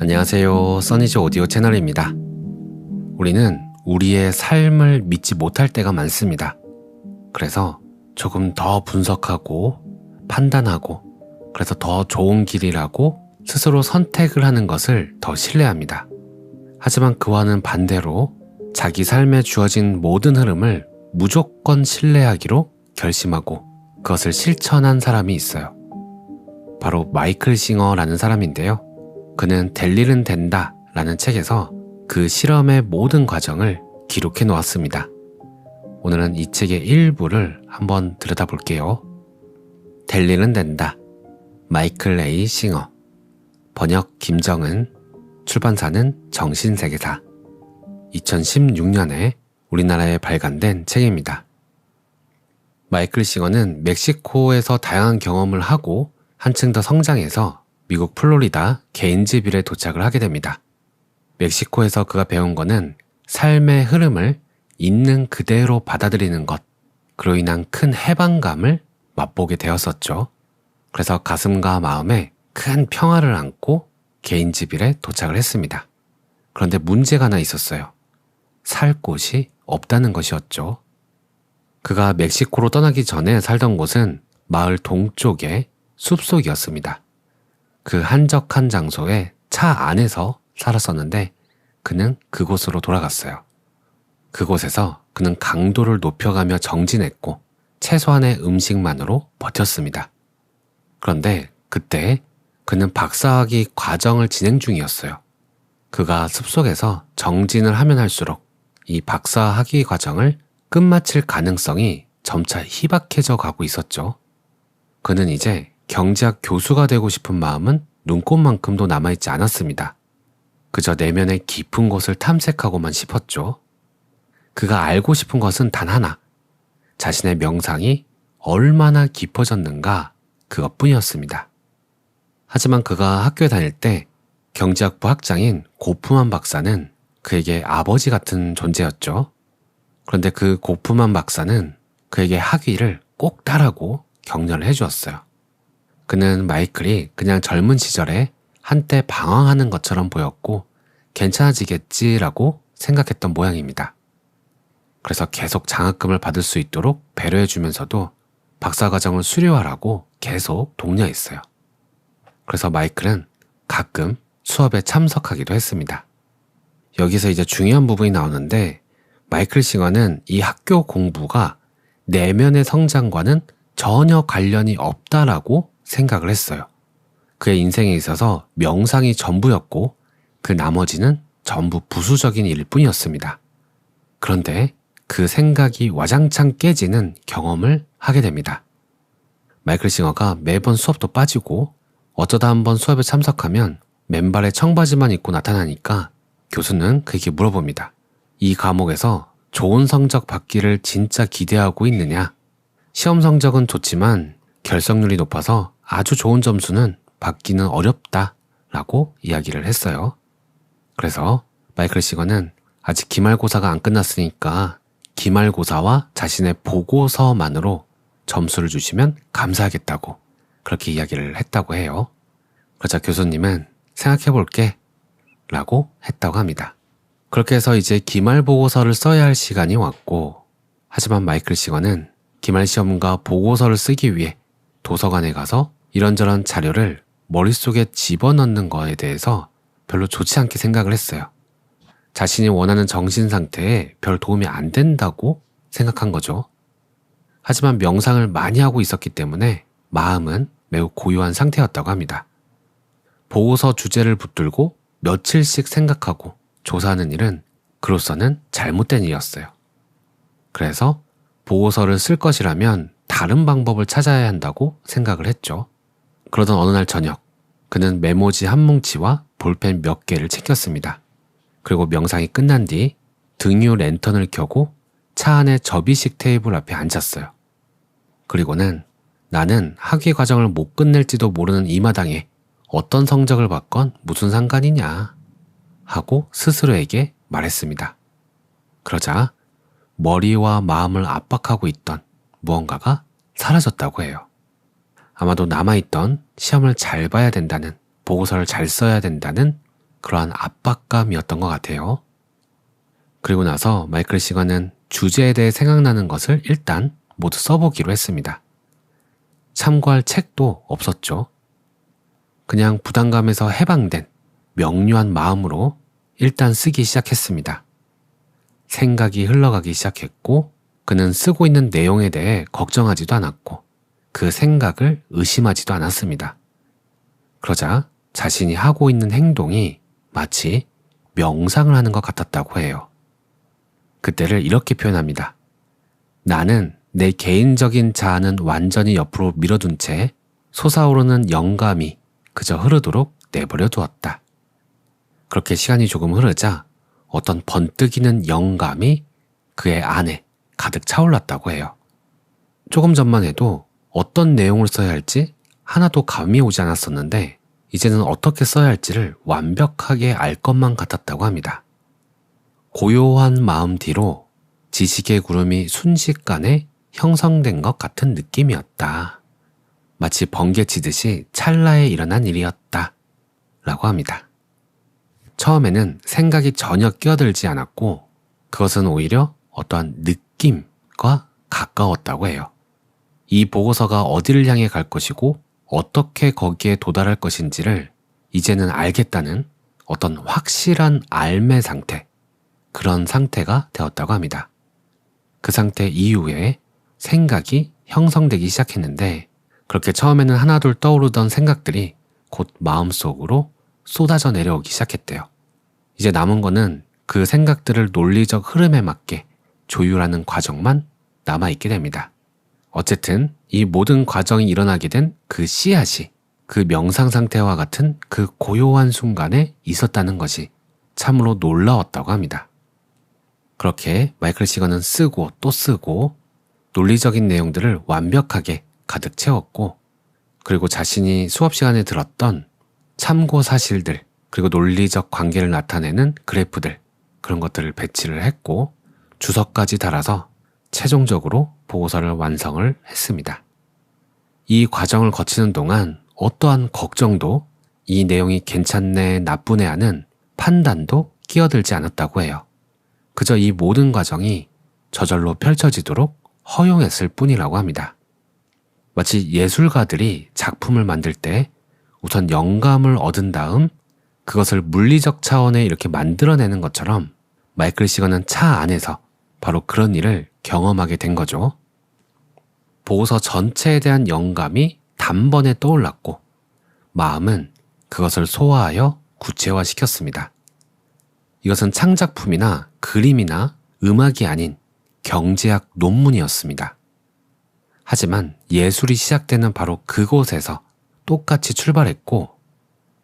안녕하세요. 써니즈 오디오 채널입니다. 우리는 우리의 삶을 믿지 못할 때가 많습니다. 그래서 조금 더 분석하고 판단하고 그래서 더 좋은 길이라고 스스로 선택을 하는 것을 더 신뢰합니다. 하지만 그와는 반대로 자기 삶에 주어진 모든 흐름을 무조건 신뢰하기로 결심하고 그것을 실천한 사람이 있어요. 바로 마이클 싱어라는 사람인데요. 그는 될 일은 된다 라는 책에서 그 실험의 모든 과정을 기록해 놓았습니다. 오늘은 이 책의 일부를 한번 들여다볼게요. 될 일은 된다. 마이클 A. 싱어. 번역 김정은. 출판사는 정신세계사. 2016년에 우리나라에 발간된 책입니다. 마이클 싱어는 멕시코에서 다양한 경험을 하고 한층 더 성장해서 미국 플로리다 개인지빌에 도착을 하게 됩니다. 멕시코에서 그가 배운 거는 삶의 흐름을 있는 그대로 받아들이는 것, 그로 인한 큰 해방감을 맛보게 되었었죠. 그래서 가슴과 마음에 큰 평화를 안고 개인지빌에 도착을 했습니다. 그런데 문제가 하나 있었어요. 살 곳이 없다는 것이었죠. 그가 멕시코로 떠나기 전에 살던 곳은 마을 동쪽의 숲속이었습니다. 그 한적한 장소에 차 안에서 살았었는데 그는 그곳으로 돌아갔어요. 그곳에서 그는 강도를 높여가며 정진했고 최소한의 음식만으로 버텼습니다. 그런데 그때 그는 박사학위 과정을 진행 중이었어요. 그가 숲속에서 정진을 하면 할수록 이 박사학위 과정을 끝마칠 가능성이 점차 희박해져 가고 있었죠. 그는 이제 경제학 교수가 되고 싶은 마음은 눈꽃만큼도 남아있지 않았습니다. 그저 내면의 깊은 곳을 탐색하고만 싶었죠. 그가 알고 싶은 것은 단 하나. 자신의 명상이 얼마나 깊어졌는가 그것뿐이었습니다. 하지만 그가 학교에 다닐 때 경제학부 학장인 고프만 박사는 그에게 아버지 같은 존재였죠. 그런데 그 고프만 박사는 그에게 학위를 꼭 따라고 격려를 해주었어요. 그는 마이클이 그냥 젊은 시절에 한때 방황하는 것처럼 보였고 괜찮아지겠지라고 생각했던 모양입니다. 그래서 계속 장학금을 받을 수 있도록 배려해주면서도 박사과정을 수료하라고 계속 독려했어요. 그래서 마이클은 가끔 수업에 참석하기도 했습니다. 여기서 이제 중요한 부분이 나오는데 마이클 싱어는 이 학교 공부가 내면의 성장과는 전혀 관련이 없다라고 생각을 했어요. 그의 인생에 있어서 명상이 전부였고 그 나머지는 전부 부수적인 일 뿐이었습니다. 그런데 그 생각이 와장창 깨지는 경험을 하게 됩니다. 마이클 싱어가 매번 수업도 빠지고 어쩌다 한번 수업에 참석하면 맨발에 청바지만 입고 나타나니까 교수는 그에게 물어봅니다. 이 과목에서 좋은 성적 받기를 진짜 기대하고 있느냐? 시험 성적은 좋지만 결석률이 높아서 아주 좋은 점수는 받기는 어렵다 라고 이야기를 했어요. 그래서 마이클 시거는 아직 기말고사가 안 끝났으니까 기말고사와 자신의 보고서만으로 점수를 주시면 감사하겠다고 그렇게 이야기를 했다고 해요. 그러자 교수님은 생각해 볼게 라고 했다고 합니다. 그렇게 해서 이제 기말 보고서를 써야 할 시간이 왔고 하지만 마이클 시거는 기말 시험과 보고서를 쓰기 위해 도서관에 가서 이런저런 자료를 머릿속에 집어넣는 거에 대해서 별로 좋지 않게 생각을 했어요. 자신이 원하는 정신 상태에 별 도움이 안 된다고 생각한 거죠. 하지만 명상을 많이 하고 있었기 때문에 마음은 매우 고요한 상태였다고 합니다. 보고서 주제를 붙들고 며칠씩 생각하고 조사하는 일은 그로서는 잘못된 일이었어요. 그래서 보고서를 쓸 것이라면 다른 방법을 찾아야 한다고 생각을 했죠. 그러던 어느 날 저녁, 그는 메모지 한 뭉치와 볼펜 몇 개를 챙겼습니다. 그리고 명상이 끝난 뒤 등유 랜턴을 켜고 차 안의 접이식 테이블 앞에 앉았어요. 그리고는 나는 학위 과정을 못 끝낼지도 모르는 이 마당에 어떤 성적을 받건 무슨 상관이냐 하고 스스로에게 말했습니다. 그러자 머리와 마음을 압박하고 있던 무언가가 사라졌다고 해요. 아마도 남아있던 시험을 잘 봐야 된다는 보고서를 잘 써야 된다는 그러한 압박감이었던 것 같아요. 그리고 나서 마이클 시거는 주제에 대해 생각나는 것을 일단 모두 써보기로 했습니다. 참고할 책도 없었죠. 그냥 부담감에서 해방된 명료한 마음으로 일단 쓰기 시작했습니다. 생각이 흘러가기 시작했고 그는 쓰고 있는 내용에 대해 걱정하지도 않았고 그 생각을 의심하지도 않았습니다. 그러자 자신이 하고 있는 행동이 마치 명상을 하는 것 같았다고 해요. 그때를 이렇게 표현합니다. 나는 내 개인적인 자아는 완전히 옆으로 밀어둔 채 솟아오르는 영감이 그저 흐르도록 내버려 두었다. 그렇게 시간이 조금 흐르자 어떤 번뜩이는 영감이 그의 안에 가득 차올랐다고 해요. 조금 전만 해도 어떤 내용을 써야 할지 하나도 감이 오지 않았었는데 이제는 어떻게 써야 할지를 완벽하게 알 것만 같았다고 합니다. 고요한 마음 뒤로 지식의 구름이 순식간에 형성된 것 같은 느낌이었다. 마치 번개 치듯이 찰나에 일어난 일이었다. 라고 합니다. 처음에는 생각이 전혀 끼어들지 않았고 그것은 오히려 어떠한 느낌 과 가까웠다고 해요. 이 보고서가 어디를 향해 갈 것이고 어떻게 거기에 도달할 것인지를 이제는 알겠다는 어떤 확실한 알매 상태, 그런 상태가 되었다고 합니다. 그 상태 이후에 생각이 형성되기 시작했는데 그렇게 처음에는 하나둘 떠오르던 생각들이 곧 마음속으로 쏟아져 내려오기 시작했대요. 이제 남은 거는 그 생각들을 논리적 흐름에 맞게 조율하는 과정만 남아있게 됩니다. 어쨌든 이 모든 과정이 일어나게 된 그 씨앗이 그 명상 상태와 같은 그 고요한 순간에 있었다는 것이 참으로 놀라웠다고 합니다. 그렇게 마이클 시거는 쓰고 또 쓰고 논리적인 내용들을 완벽하게 가득 채웠고 그리고 자신이 수업 시간에 들었던 참고 사실들 그리고 논리적 관계를 나타내는 그래프들 그런 것들을 배치를 했고 주석까지 달아서 최종적으로 보고서를 완성을 했습니다. 이 과정을 거치는 동안 어떠한 걱정도 이 내용이 괜찮네, 나쁘네 하는 판단도 끼어들지 않았다고 해요. 그저 이 모든 과정이 저절로 펼쳐지도록 허용했을 뿐이라고 합니다. 마치 예술가들이 작품을 만들 때 우선 영감을 얻은 다음 그것을 물리적 차원에 이렇게 만들어내는 것처럼 마이클 시거는 차 안에서 바로 그런 일을 경험하게 된 거죠. 보고서 전체에 대한 영감이 단번에 떠올랐고 마음은 그것을 소화하여 구체화시켰습니다. 이것은 창작품이나 그림이나 음악이 아닌 경제학 논문이었습니다. 하지만 예술이 시작되는 바로 그곳에서 똑같이 출발했고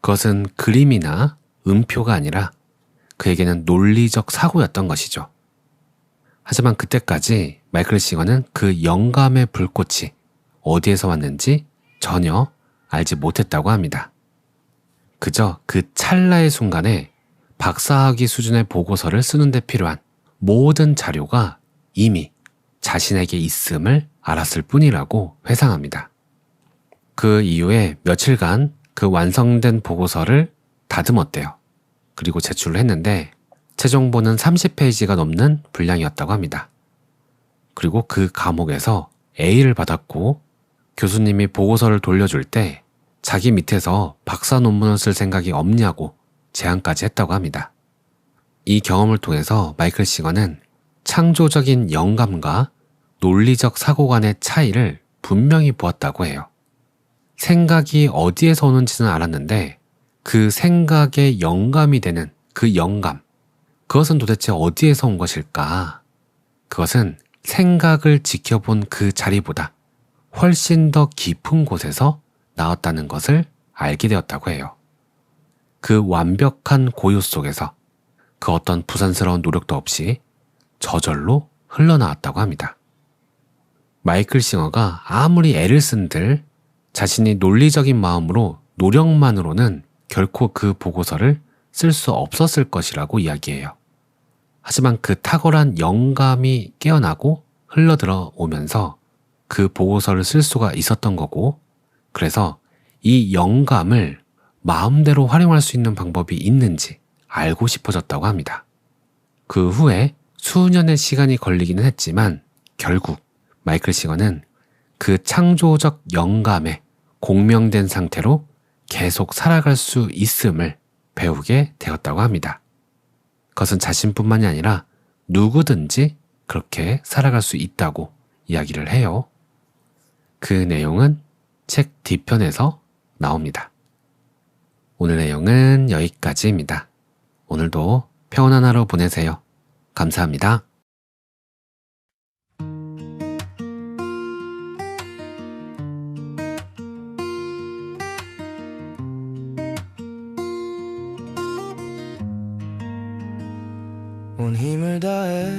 그것은 그림이나 음표가 아니라 그에게는 논리적 사고였던 것이죠. 하지만 그때까지 마이클 싱어는 그 영감의 불꽃이 어디에서 왔는지 전혀 알지 못했다고 합니다. 그저 그 찰나의 순간에 박사학위 수준의 보고서를 쓰는데 필요한 모든 자료가 이미 자신에게 있음을 알았을 뿐이라고 회상합니다. 그 이후에 며칠간 그 완성된 보고서를 다듬었대요. 그리고 제출을 했는데 최종본은 30페이지가 넘는 분량이었다고 합니다. 그리고 그 과목에서 A를 받았고 교수님이 보고서를 돌려줄 때 자기 밑에서 박사 논문을 쓸 생각이 없냐고 제안까지 했다고 합니다. 이 경험을 통해서 마이클 싱어는 창조적인 영감과 논리적 사고 간의 차이를 분명히 보았다고 해요. 생각이 어디에서 오는지는 알았는데 그 생각의 영감이 되는 그 영감, 그것은 도대체 어디에서 온 것일까? 그것은 생각을 지켜본 그 자리보다 훨씬 더 깊은 곳에서 나왔다는 것을 알게 되었다고 해요. 그 완벽한 고요 속에서 그 어떤 부산스러운 노력도 없이 저절로 흘러나왔다고 합니다. 마이클 싱어가 아무리 애를 쓴들 자신이 논리적인 마음으로 노력만으로는 결코 그 보고서를 쓸 수 없었을 것이라고 이야기해요. 하지만 그 탁월한 영감이 깨어나고 흘러들어 오면서 그 보고서를 쓸 수가 있었던 거고, 그래서 이 영감을 마음대로 활용할 수 있는 방법이 있는지 알고 싶어졌다고 합니다. 그 후에 수년의 시간이 걸리기는 했지만 결국 마이클 싱어는 그 창조적 영감에 공명된 상태로 계속 살아갈 수 있음을 배우게 되었다고 합니다. 그것은 자신뿐만이 아니라 누구든지 그렇게 살아갈 수 있다고 이야기를 해요. 그 내용은 책 뒤편에서 나옵니다. 오늘 내용은 여기까지입니다. 오늘도 평온한 하루 보내세요. 감사합니다. 온 힘을 다해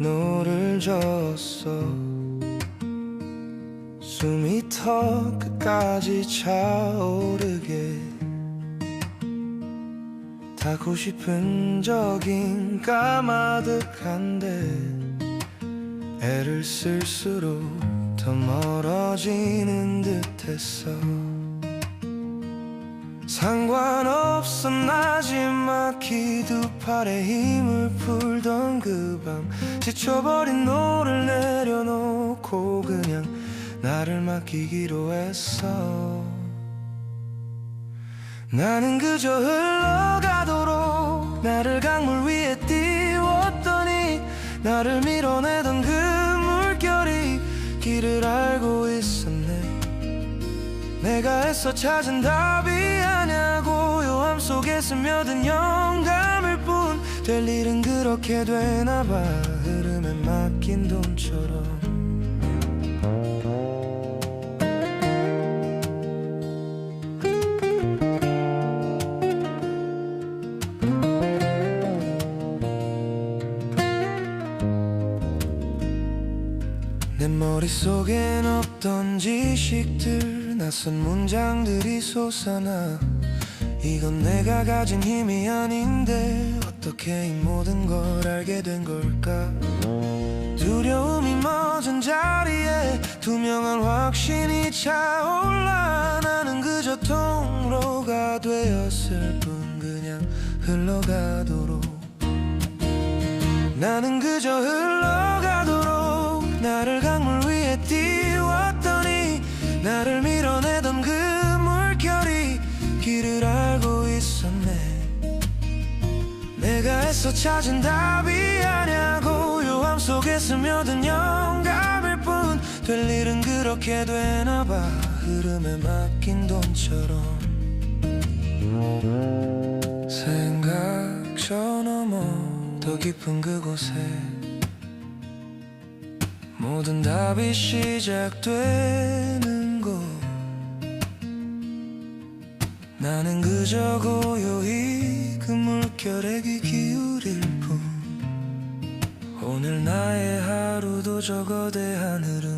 노를 졌어. 숨이 턱 끝까지 차오르게 닿고 싶은 적인 까마득한데 애를 쓸수록 더 멀어지는 듯했어 상관없어 나지막히 두 팔에 힘을 풀던 그 밤. 지쳐버린 너를 내려놓고 그냥 나를 맡기기로 했어. 나는 그저 흘러가도록 나를 강물 위에 띄웠더니 나를 밀어내던 그 물결이 길을 알고 있었네. 내가 애써 찾은 답이 속에 스며든 영감일 뿐 될 일은 그렇게 되나 봐. 흐름에 맡긴 돈처럼. 내 머릿속엔 없던 지식들 낯선 문장들이 솟아나 이건 내가 가진 힘이 아닌데 어떻게 이 모든 걸 알게 된 걸까? 두려움이 멎은 자리에 투명한 확신이 차올라 나는 그저 통로가 되었을 뿐 그냥 흘러가도록. 나는 그저 흘러가도록 나를 강물 위에 띄웠더니 나를 밀 애써 찾은 답이 아냐고 요함 속에 스며든 영감일 뿐 될 일은 그렇게 되나 봐. 흐름에 맡긴 돈처럼 생각 저 너머 더 깊은 그곳에 모든 답이 시작되는 곳. 나는 그저 고요히 거대한 흐름